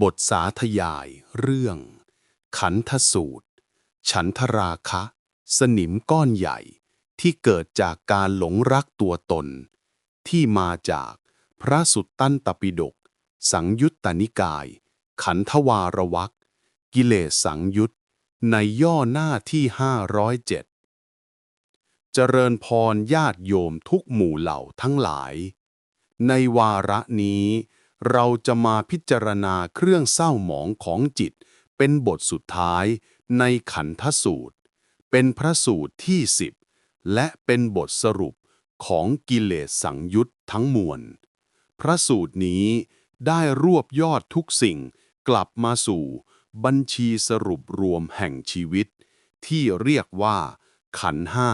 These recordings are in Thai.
บทสาธยายเรื่อง ขันธสูตร ฉันทราคะ สนิมก้อนใหญ่ที่เกิดจากการหลงรักตัวตน ที่มาจากพระสุตตันตปิฎกสังยุตตนิกาย ขันธวารวักกิเลสสังยุตในย่อหน้าที่ 507 เจริญพรญาติโยมทุกหมู่เหล่าทั้งหลาย ในวาระนี้ เราจะมาพิจารณาเครื่องเศร้าหมองของจิต เป็นบทสุดท้ายในขันธสูตร เป็นพระสูตรที่สิบและเป็นบทสรุปของกิเลสสังยุตทั้งมวล พระสูตรนี้ได้รวบยอดทุกสิ่งกลับมาสู่บัญชีสรุปรวมแห่งชีวิต ที่เรียกว่า ขันห้า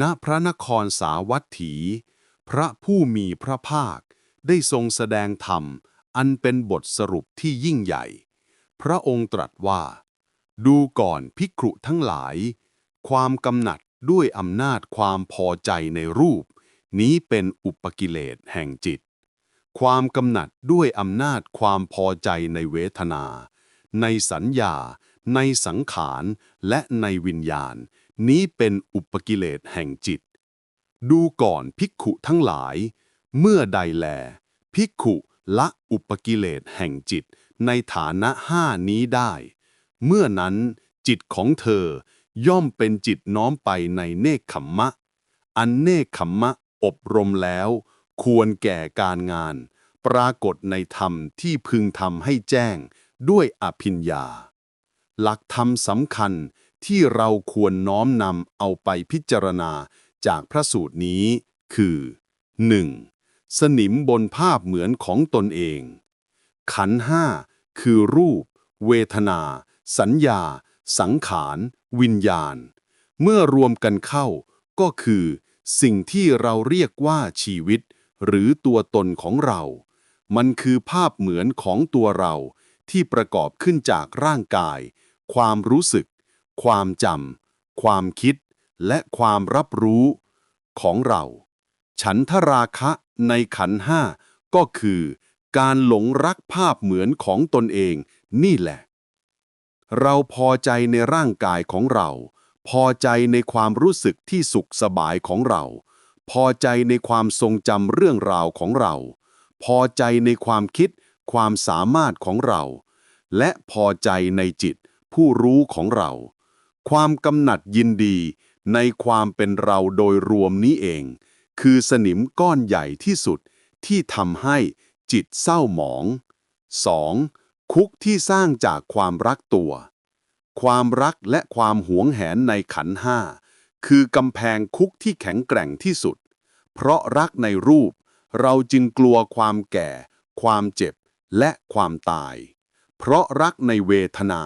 ณ พระนครสาวัตถี พระผู้มีพระภาค ได้ทรงแสดงธรรม อันเป็นบทสรุปที่ยิ่งใหญ่ พระองค์ตรัสว่า ดูก่อนภิกขุทั้งหลาย ความกำหนัดด้วยอำนาจความพอใจในรูป นี้เป็นอุปกิเลสแห่งจิต ความกำหนัดด้วยอำนาจความพอใจในเวทนา ในสัญญา ในสังขารและในวิญญาณ นี้เป็นอุปกิเลสแห่งจิต ดูก่อนภิกขุทั้งหลาย เมื่อใดแล ภิกขุละอุปกิเลสแห่งจิตในฐานะห้านี้ได้ เมื่อนั้นจิตของเธอย่อมเป็นจิตน้อมไปในเนคขมมะ อันเนคขมมะอบรมแล้ว ควรแก่การงาน ปรากฏในธรรมที่พึงทำให้แจ้งด้วยอภิญญา หลักธรรมสำคัญที่เราควรน้อมนำเอาไปพิจารณาจากพระสูตรนี้คือ 1. สนิมบนภาพเหมือนของตนเอง ขันห้าคือรูป เวทนา สัญญา สังขาร วิญญาณ เมื่อรวมกันเข้า ก็คือ สิ่งที่เราเรียกว่าชีวิต หรือตัวตนของเรา มันคือภาพเหมือนของตัวเรา ที่ประกอบขึ้นจากร่างกาย ความรู้สึก ความจำความคิด และความรับรู้ของเรา ฉันทราคะ ในขันห้าก็คือ การหลงรักภาพเหมือนของตนเอง นี่แหละ เราพอใจในร่างกายของเรา พอใจในความรู้สึกที่สุขสบายของเรา พอใจในความทรงจำเรื่องราวของเรา พอใจในความคิด ความสามารถของเรา และพอใจในจิต ผู้รู้ของเรา ความกำหนัดยินดีในความเป็นเราโดยรวมนี้เอง คือสนิมก้อนใหญ่ที่สุดที่ทำให้จิตเศร้าหมอง 2. คุกที่สร้างจากความรักตัว ความรักและความหวงแหนในขันห้าคือกำแพงคุกที่แข็งแกร่งที่สุด เพราะรักในรูป เราจึงกลัวความแก่ ความเจ็บ และความตาย เพราะรักในเวทนา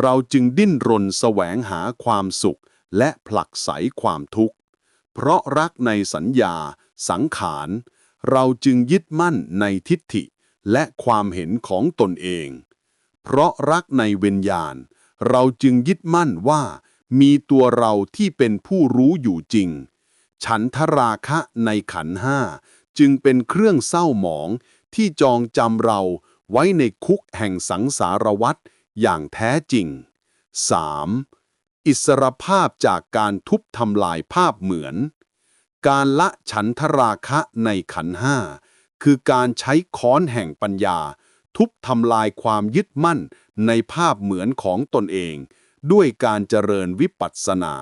เราจึงดิ้นรนแสวงหาความสุข และผลักไสความทุกข์ เพราะรักในสัญญา สังขาร เราจึงยึดมั่นในทิฏฐิและความเห็นของตนเอง เพราะรักในเวิญญาณ เราจึงยึดมั่นว่า มีตัวเราที่เป็นผู้รู้อยู่จริง ฉันทราคะในขันห้าจึงเป็นเครื่องเศร้าหมองที่จองจำเราไว้ในคุกแห่งสังสารวัฏอย่างแท้จริง 3. อิสรภาพจากการทุบทำลายภาพเหมือน การละฉันทราคะในขันห้าคือการใช้ค้อนแห่งปัญญา ทุบทำลายความยึดมั่นในภาพเหมือนของตนเอง ด้วยการเจริญวิปัสสนา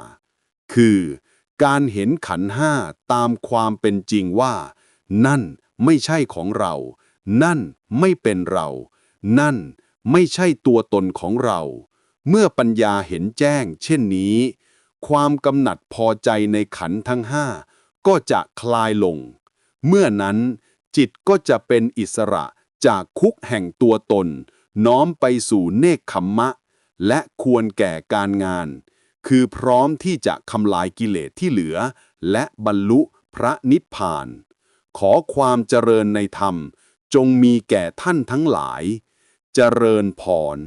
คือ การเห็นขันห้าตามความเป็นจริงว่า นั่นไม่ใช่ของเรา นั่นไม่เป็นเรา นั่นไม่ใช่ตัวตนของเรา เมื่อปัญญาเห็นแจ้ง เช่นนี้ ความกำหนัดพอใจในขันทั้งห้าก็จะคลายลง เมื่อนั้นจิตก็จะเป็นอิสระจากคุกแห่งตัวตน น้อมไปสู่เนคขมมะ และควรแก่การงาน คือพร้อมที่จะคำลายกิเลสที่เหลือ และบรรลุพระนิพพาน ขอความเจริญในธรรมจงมีแก่ท่านทั้งหลาย เจริญพร